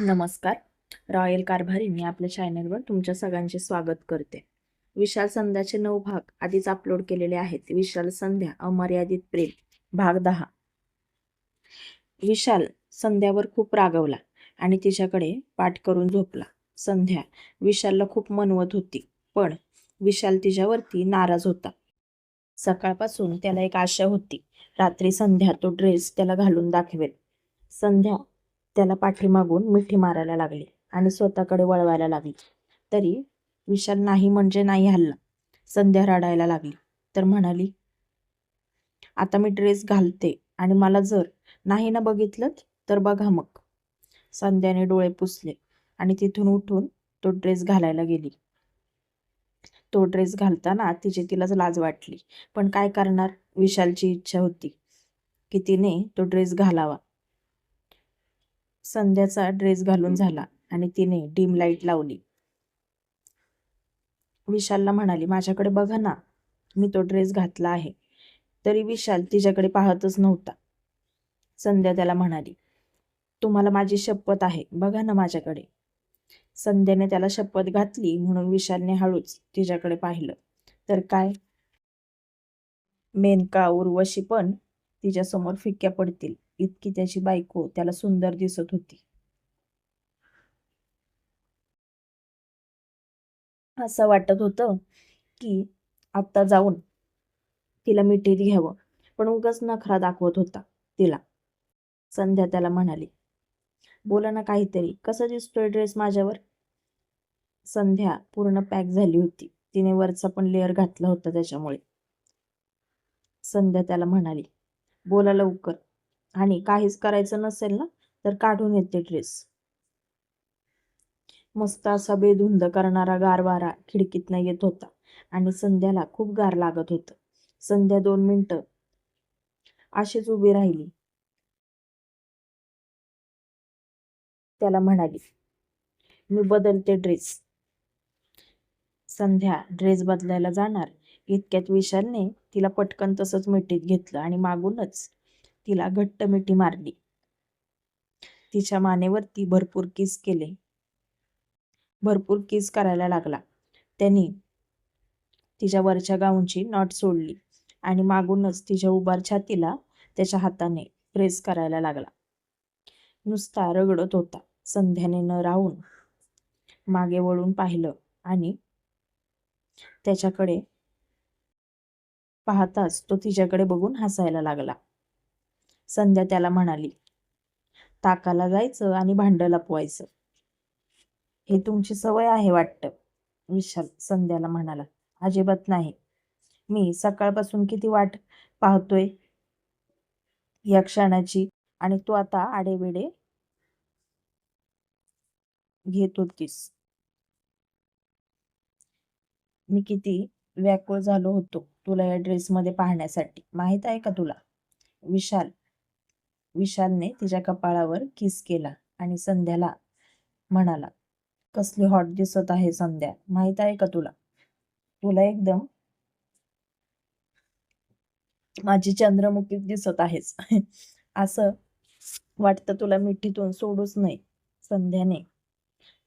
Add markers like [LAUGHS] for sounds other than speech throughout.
नमस्कार. रॉयल कारभारी मी आपल्या चॅनलवर तुमच्या सगळ्यांचे स्वागत करते. विशाल संध्याचे नऊ भाग आधीच अपलोड केलेले आहेत. विशाल संध्या अमर्यादित प्रेम भाग दहा. विशाल संध्यावर खूप रागवला आणि तिच्याकडे पाठ करून झोपला. संध्या विशालला खूप मनवत होती पण विशाल तिच्यावरती नाराज होता. सकाळपासून त्याला एक आशा होती. रात्री संध्या तो ड्रेस त्याला घालून दाखवेल. संध्या त्याला पाठीमागून मिठी मारायला लागली आणि स्वतःकडे वळवायला लागली. तरी विशाल नाही म्हणजे नाही हल्ला. संध्या रडायला लागली. तर म्हणाली आता मी ड्रेस घालते आणि मला जर नाही ना बघितलं तर बघा मग. संध्याने डोळे पुसले आणि तिथून उठून तो ड्रेस घालायला गेली. तो ड्रेस घालताना तिची तिलाच लाज वाटली. पण काय करणार? विशालची इच्छा होती की तिने तो ड्रेस घालावा. संध्याचा ड्रेस घालून झाला आणि तिने डिम लाइट लावली. विशालला म्हणाली माझ्याकडे बघा ना मी तो ड्रेस घातला आहे. तरी विशाल तिच्याकडे पाहतच नव्हता. संध्या त्याला म्हणाली तुम्हाला माझी शपथ आहे बघा ना माझ्याकडे. संध्याने त्याला शपथ घातली म्हणून विशालने हळूच तिच्याकडे पाहिलं. तर काय? मेनका उर्वशी पण तिच्यासमोर फिक्या पडतील. इतकी त्याची बायको त्याला सुंदर दिसत होती. असं वाटत होतं की आत्ता जाऊन तिला मिठीत घ्यावं. पण उगाच नखरा दाखवत होता तिला. संध्या त्याला म्हणाली बोला ना काहीतरी. कसं दिसतोय ड्रेस माझ्यावर? संध्या पूर्ण पॅक झाली होती. तिने वरचा पण लेअर घातला होता त्याच्यामुळे. संध्या त्याला म्हणाली बोला लवकर. आणि काहीच करायचं नसेल ना तर काढून येते ड्रेस मस्त असा बेधुंद करणारा गार वारा खिडकीतनं येत होता आणि संध्याला खूप गार लागत होतं. संध्या दोन मिनिटं अशीच उभी राहिली. त्याला म्हणाली मी बदलते ड्रेस संध्या ड्रेस बदलायला जाणार. इतक्यात विशालने तिला पटकन तसंच मिठीत घेतलं आणि मागूनच तिला घट्ट मिठी मारली. तिच्या मानेवरती भरपूर किस केले. भरपूर किस करायला लागला. त्यांनी तिच्या वरच्या गाऊनची नॉट सोडली आणि मागूनच तिच्या उभार छातीला त्याच्या हाताने प्रेस करायला लागला. नुसता रगडत होता. संध्याने न राहून मागे वळून पाहिलं आणि त्याच्याकडे पाहताच तो तिच्याकडे बघून हसायला लागला. संध्या त्याला म्हणाली ताकाला जायचं आणि भांड लपवायचं. हे तुमची सवय आहे वाटतं. विशाल संध्याला म्हणाला अजिबात नाही. मी सकाळपासून किती वाट पाहतोय या क्षणाची आणि तू आता आडेवेडे घेत होतीस. मी किती व्याकुळ झालो होतो तुला या ड्रेसमध्ये पाहण्यासाठी. माहीत आहे का तुला? विशाल विशालने तिच्या कपाळावर किस केला आणि संध्याला म्हणाला कसली हॉट दिसत आहे संध्या माहीत आहे का तुला? तुला एकदम माझी चंद्रमुखी दिसत आहेस. [LAUGHS] असं वाटतं तुला मिठीतून सोडूच नाही संध्याने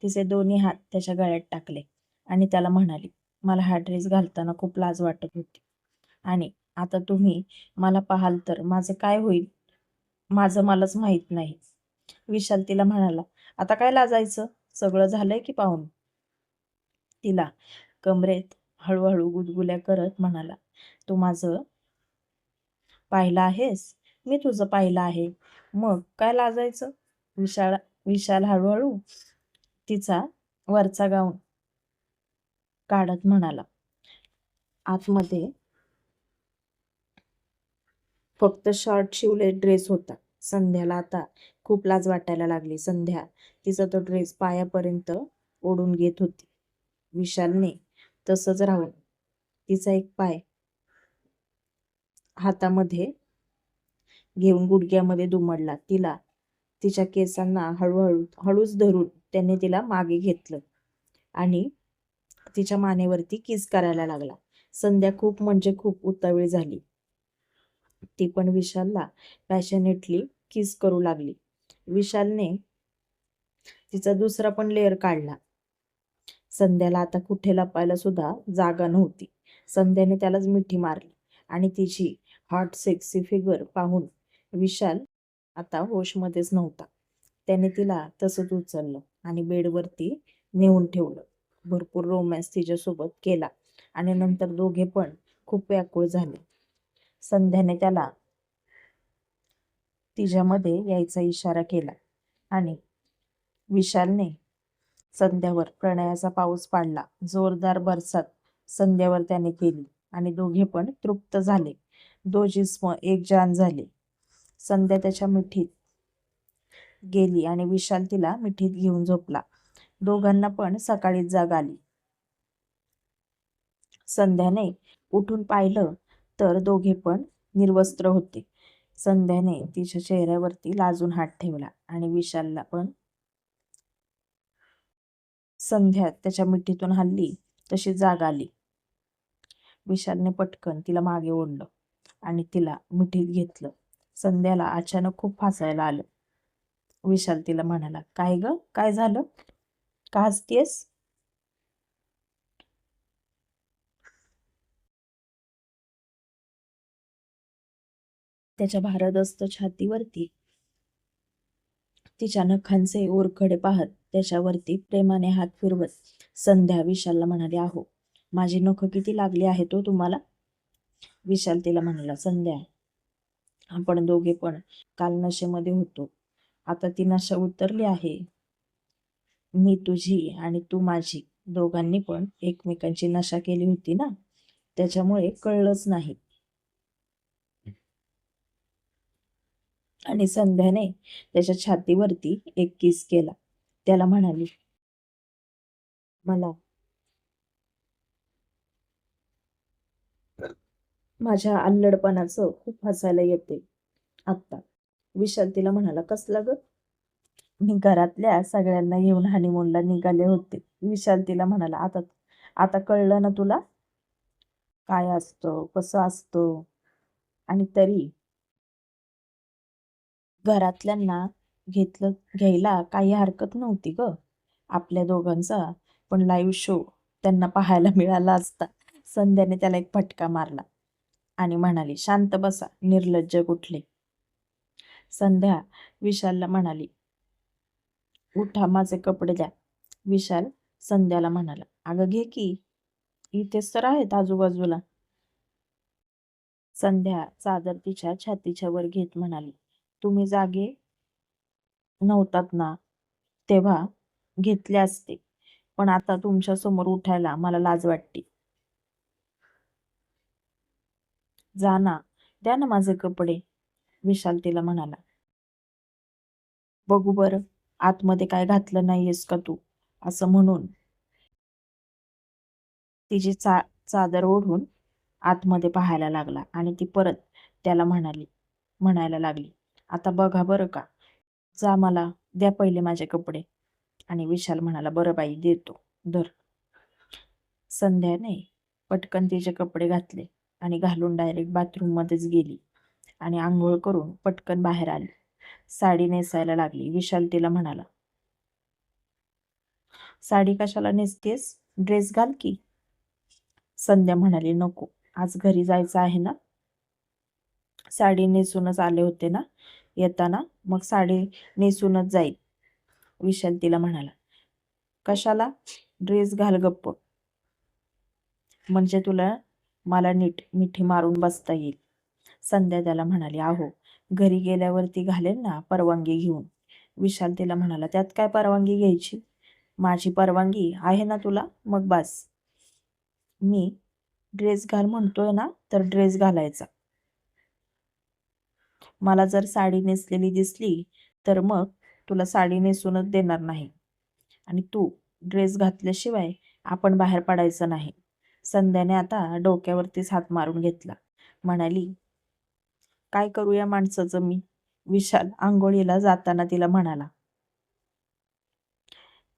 तिचे दोन्ही हात त्याच्या गळ्यात टाकले आणि त्याला म्हणाली मला हा ड्रेस घालताना खूप लाज वाटत होती आणि आता तुम्ही मला पाहाल तर माझं काय होईल? माझं मलाच माहीत नाही. विशाल तिला म्हणाला आता काय लाजायचं? सगळं झालंय की पाहून? तिला कमरेत हळूहळू गुदगुल्या करत म्हणाला तू माझं पाहिलं आहेस? मी तुझं पाहिलं आहे. मग काय लाजायचं? विशाल विशाल हळूहळू तिचा वरचा गाऊन काढत म्हणाला आतमध्ये फक्त शॉर्ट शिवले ड्रेस होता. संध्याला आता खूप लाज वाटायला लागली. संध्या तिचा तो ड्रेस पायापर्यंत ओढून घेत होती. विशालने तसंच राहून तिचा एक पाय हातामध्ये घेऊन गुडघ्यामध्ये दुमडला. तिला तिच्या केसांना हळूहळू हळूच धरून त्याने तिला मागे घेतलं आणि तिच्या मानेवरती किस करायला लागला. संध्या खूप म्हणजे खूप उतावीळ झाली. ती पण विशालला पॅशनेटली किस करू लागली. विशालने तिचा दुसरा पण लेअर काढला. संध्याला आता कुठे लपायला सुद्धा जागा नव्हती. संध्याने त्यालाच मिठी मारली आणि तिची हॉट सेक्सी फिगर पाहून विशाल आता होशमध्येच नव्हता. त्याने तिला तसंच उचललं आणि बेडवरती नेऊन ठेवलं. भरपूर रोमॅन्स तिच्यासोबत केला आणि नंतर दोघे पण खूप व्याकुळ झाले. संध्याने त्याला तिच्यामध्ये यायचा इशारा केला आणि विशालने संध्यावर प्रणयाचा पाऊस पाडला. जोरदार बरसात संध्यावर त्याने केली आणि दोघे पण तृप्त झाले. दो जिस्म एक जान झाले. संध्या त्याच्या मिठीत गेली आणि विशाल तिला मिठीत घेऊन झोपला. दोघांना पण सकाळीच जाग आली. संध्याने उठून पाहिलं तर दोघे पण निर्वस्त्र होते. संध्याने तिच्या चेहऱ्यावरती लाजून हात ठेवला आणि विशालला पण संध्या त्याच्या मिठीतून हल्ली तशी जाग आली. विशालने पटकन तिला मागे ओढलं आणि तिला मिठीत घेतलं. संध्याला अचानक खूप फासायला आलं. विशाल तिला म्हणाला काय ग? काय झालं? का हसतेस? त्याच्या भारदस्त छातीवरती. तिच्या नखांचे ओरखडे पाहत त्याच्यावरती प्रेमाने हात फिरवत संध्या विशालला म्हणाली आहो माझी नख किती लागली आहे तो तुम्हाला? विशाल तिला म्हणाला संध्या आपण दोघे पण काल नशेमध्ये होतो. आता ती नशा उतरली आहे. मी तुझी आणि तू माझी. दोघांनी पण एकमेकांची नशा केली होती ना? त्याच्यामुळे कळलंच नाही. आणि संध्याने त्याच्या छातीवरती एक किस केला. त्याला म्हणाली मला माझ्या अल्लडपणाचं खूप हसायला येते. आत्ता. विशाल तिला म्हणाला कसला ग? मी घरातल्या सगळ्यांना येऊन हनीमूनला निघाले होते. विशाल तिला म्हणाला आता आता कळलं ना तुला? काय असतं? कसं असतं? आणि तरी घरातल्यांना घेतलं घ्यायला काही हरकत नव्हती ग. आपल्या दोघांचा. पण लाईव्ह शो त्यांना पाहायला मिळाला असता. संध्याने त्याला एक फटका मारला. आणि म्हणाली शांत बसा निर्लज्ज कुठले? संध्या विशालला म्हणाली उठा माझे कपडे द्या. विशाल संध्याला म्हणाला अगं घे की. इथेच तर आहेत आजूबाजूला. संध्या चादर तिच्या छातीच्या वर घेत म्हणाली तुम्ही जागे नव्हतात ना तेव्हा घेतले असते. पण आता तुमच्यासमोर उठायला मला लाज वाटते. जा ना द्या ना माझे कपडे विशाल तिला म्हणाला. बघू बरं आतमध्ये काय घातलं नाहीयेस का तू असं म्हणून. तिची चा चादर ओढून आतमध्ये पाहायला लागला आणि ती परत त्याला म्हणाली म्हणायला लागली. आता बघा बरं का. जा मला द्या पहिले माझे कपडे. आणि विशाल म्हणाला बरं बाई देतो. धर. संध्याने पटकन तिचे कपडे घातले आणि घालून डायरेक्ट बाथरूममध्येच गेली आणि आंघोळ करून पटकन बाहेर आली. साडी नेसायला लागली. विशाल तिला म्हणाला साडी कशाला नेसतेस? ड्रेस घाल की. संध्या म्हणाली नको. आज घरी जायचं आहे ना? साडी नेसूनच आले होते ना येताना. मग साडी नेसूनच जाईल विशाल तिला म्हणाला. कशाला? ड्रेस घाल गप्प. म्हणजे तुला मला नीट मिठी मारून बसता येईल. संध्या त्याला म्हणाली आहो घरी गेल्यावरती घालेल ना परवानगी घेऊन. विशाल तिला म्हणाला त्यात काय परवानगी घ्यायची? माझी परवानगी आहे ना तुला? मग बस. मी ड्रेस घाल म्हणतोय ना तर ड्रेस घालायचा. मला जर साडी नेसलेली दिसली तर मग तुला साडी नेसूनच देणार नाही. आणि तू ड्रेस घातल्याशिवाय आपण बाहेर पडायचं नाही. संध्याने आता डोक्यावरतीच हात मारून घेतला. म्हणाली काय करू या माणसाचं मी? विशाल आंघोळीला जाताना तिला म्हणाला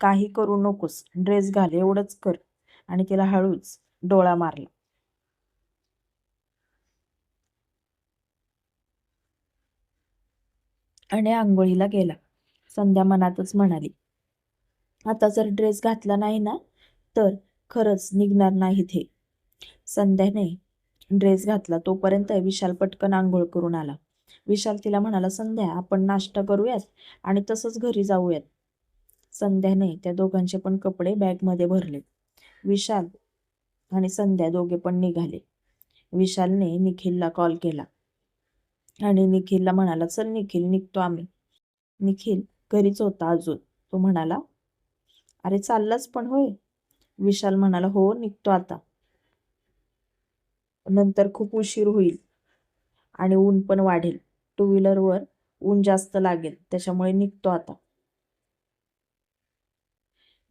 काही करू नकोस. ड्रेस घाल एवढंच कर. आणि तिला हळूच डोळा मारला. आणि आंघोळीला गेला. संध्या मनातच म्हणाली आता जर ड्रेस घातला नाही ना तर खरंच निघणार नाही ते संध्याने ड्रेस घातला. तोपर्यंत विशाल पटकन आंघोळ करून आला. विशाल तिला म्हणाला संध्या आपण नाश्ता करूयात आणि तसंच घरी जाऊयात. संध्याने त्या दोघांचे पण कपडे बॅगमध्ये भरले. विशाल आणि संध्या दोघे पण निघाले. विशालने निखिलला कॉल केला. आणि निखिलला म्हणाला चल निखिल निघतो आम्ही. निखिल घरीच होता अजून. तो म्हणाला अरे चाललाच पण होय? विशाल म्हणाला हो निघतो आता. नंतर खूप उशीर होईल आणि ऊन पण वाढेल. टू व्हीलरवर ऊन जास्त लागेल त्याच्यामुळे निघतो आता.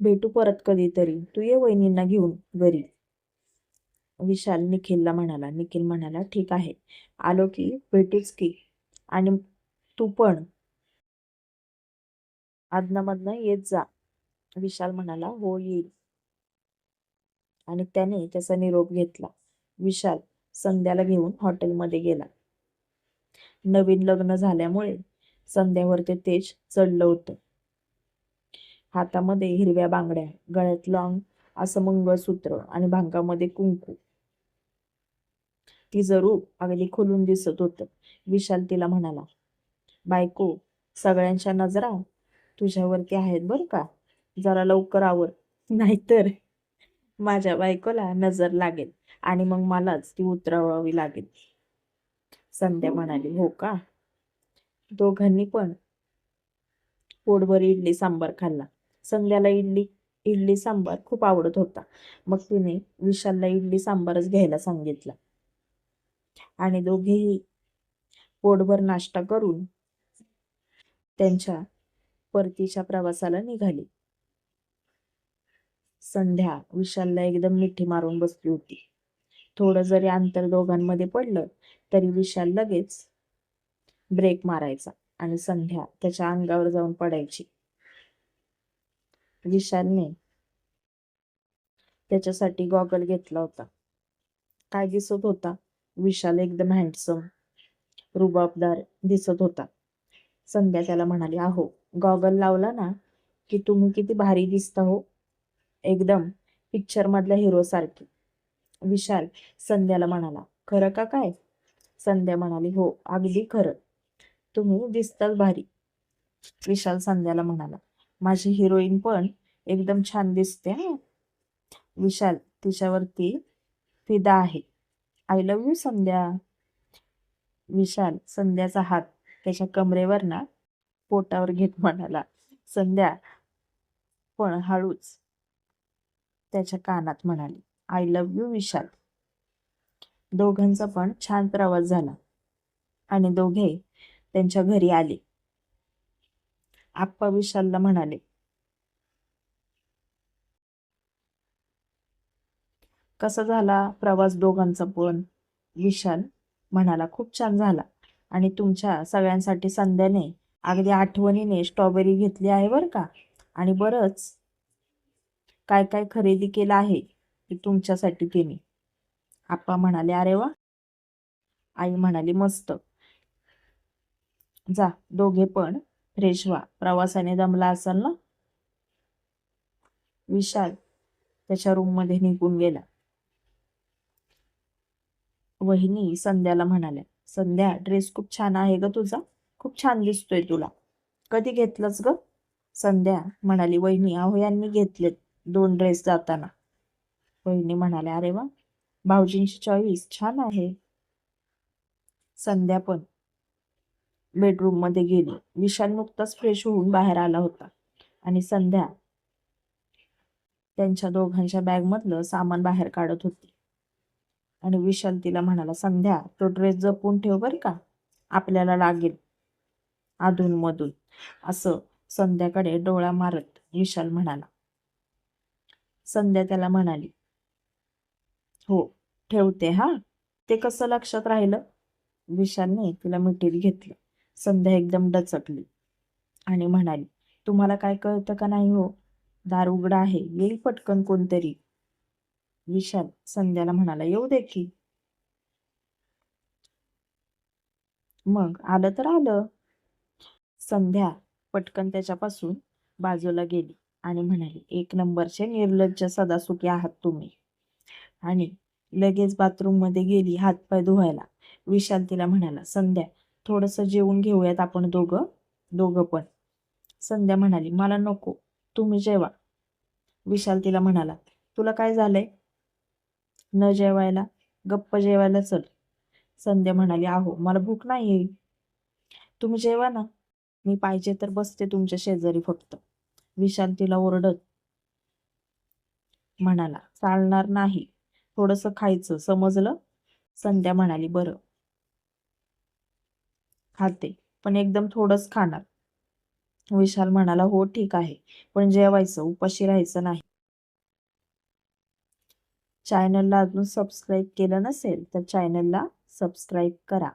भेटू परत कधीतरी. तू ये वहिनींना घेऊन घरी. विशाल निखिलला म्हणाला निखिल म्हणाला ठीक आहे. आलो की भेटूच की. आणि तू पण. आदनामधनं येत जा. विशाल म्हणाला हो येईल. आणि त्याने त्याचा निरोप घेतला. विशाल संध्याला घेऊन हॉटेलमध्ये गेला. नवीन लग्न झाल्यामुळे संध्यावर ते तेज चढलं होतं. हातामध्ये हिरव्या बांगड्या गळ्यात लॉंग असं मंगळसूत्र आणि भांगामध्ये कुंकू. तिचं रूप अगदी खुलून दिसत होतं. विशाल तिला म्हणाला बायको सगळ्यांच्या नजरा तुझ्यावरती आहेत बरं का? जरा लवकर आवर नाहीतर माझ्या बायकोला नजर लागेल आणि मग मलाच ती उतरवावी लागेल. संध्या म्हणाली हो का? दोघांनी पण पोटभर इडली सांबार खाल्ला. संध्याला इडली इडली सांबार खूप आवडत होता. मग तिने विशालला इडली सांबारच घ्यायला सांगितला. आणि दोघेही पोटभर नाश्ता करून त्यांच्या परतीच्या प्रवासाला निघाली. संध्या विशालला एकदम मिठी मारून बसली होती. थोडं जरी अंतर दोघांमध्ये पडलं तरी विशाल लगेच ब्रेक मारायचा आणि संध्या त्याच्या अंगावर जाऊन पडायची. विशालने त्याच्यासाठी गॉगल घेतला होता. काय दिसत होता? विशाल एकदम हँडसम रुबाबदार दिसत होता. संध्या त्याला म्हणाली अहो गॉगल लावला ना की तुम्ही किती भारी दिसता हो. एकदम पिक्चर मधल्या हिरो सारखी. विशाल संध्याला म्हणाला खरं का काय? संध्या म्हणाली हो अगदी खरं. तुम्ही दिसताच भारी. विशाल संध्याला म्हणाला माझी हिरोईन पण एकदम छान दिसते विशाल तिच्यावरती फिदा आहे. I love you Sandhya. Vishal संध्याचा हात त्याच्या कमरेवर ना पोटावर घेत म्हणाला संध्या पण हळूच. त्याच्या कानात म्हणाली आय लव्ह यू विशाल. दोघांचा पण छान प्रवास झाला. आणि दोघे त्यांच्या घरी आले. आप्पा विशालला म्हणाले कसा झाला प्रवास दोघांचा पण? विशाल म्हणाला खूप छान झाला. आणि तुमच्या सगळ्यांसाठी संध्याने अगदी आठवणीने स्ट्रॉबेरी घेतली आहे बरं का? आणि बरंच काय काय खरेदी केलं आहे ते तुमच्यासाठी तिने. आप्पा म्हणाले अरे वा. आई म्हणाली मस्त. जा दोघे पण फ्रेश व्हा. प्रवासाने दमला असाल ना? विशाल त्याच्या रूममध्ये निघून गेला. वहिनी संध्याला म्हणाल्या संध्या ड्रेस खूप छान आहे ग तुझा. खूप छान दिसतोय तुला. कधी घेतलंस ग? संध्या म्हणाली वहिनी अहो यांनी घेतलेत दोन ड्रेस जाताना. वहिनी म्हणाल्या अरे वा भाऊजींची चॉईस छान आहे. संध्या पण बेडरूममध्ये गेली. विशाल नुकताच फ्रेश होऊन बाहेर आला होता. आणि संध्या त्यांच्या दोघांच्या बॅग मधलं सामान बाहेर काढत होती. आणि विशाल तिला म्हणाला संध्या तो ड्रेस जपून ठेव बरं का. आपल्याला लागेल अधूनमधून. असं संध्याकडे डोळा मारत विशाल म्हणाला. संध्या त्याला म्हणाली हो ठेवते हा. ते कसं लक्षात राहिलं? विशालने तिला मिठीत घेतलं. संध्या एकदम डचकली आणि म्हणाली तुम्हाला काय कळतं का नाही हो? दार उघडा आहे. येईल पटकन कोणतरी. विशाल संध्याला म्हणाला येऊ दे की. मग आलं तर आलं. संध्या पटकन त्याच्यापासून बाजूला गेली आणि म्हणाली एक नंबरचे निर्लज्ज सदासुखी आहात तुम्ही. आणि लगेच बाथरूममध्ये गेली हातपाय धुवायला. विशाल तिला म्हणाला संध्या थोडस जेवून घेऊयात आपण दोघं दोघं पण. संध्या म्हणाली मला नको तुम्ही जेवा. विशाल तिला म्हणाला तुला काय झालंय? न जेवायला गप्प जेवायला चल. संध्या म्हणाली आहो मला भूक नाही तुम्ही जेवा ना. मी पाहिजे तर बसते तुमच्या शेजारी फक्त. विशाल तिला ओरडत म्हणाला चालणार नाही. थोडंसं खायचं समजलं? संध्या म्हणाली बरं. खाते पण एकदम थोडंच खाणार. विशाल म्हणाला हो ठीक आहे. पण जेवायचं उपाशी राहायचं नाही. चॅनलला अजून सबस्क्राईब केलं नसेल तर चॅनलला सबस्क्राईब करा.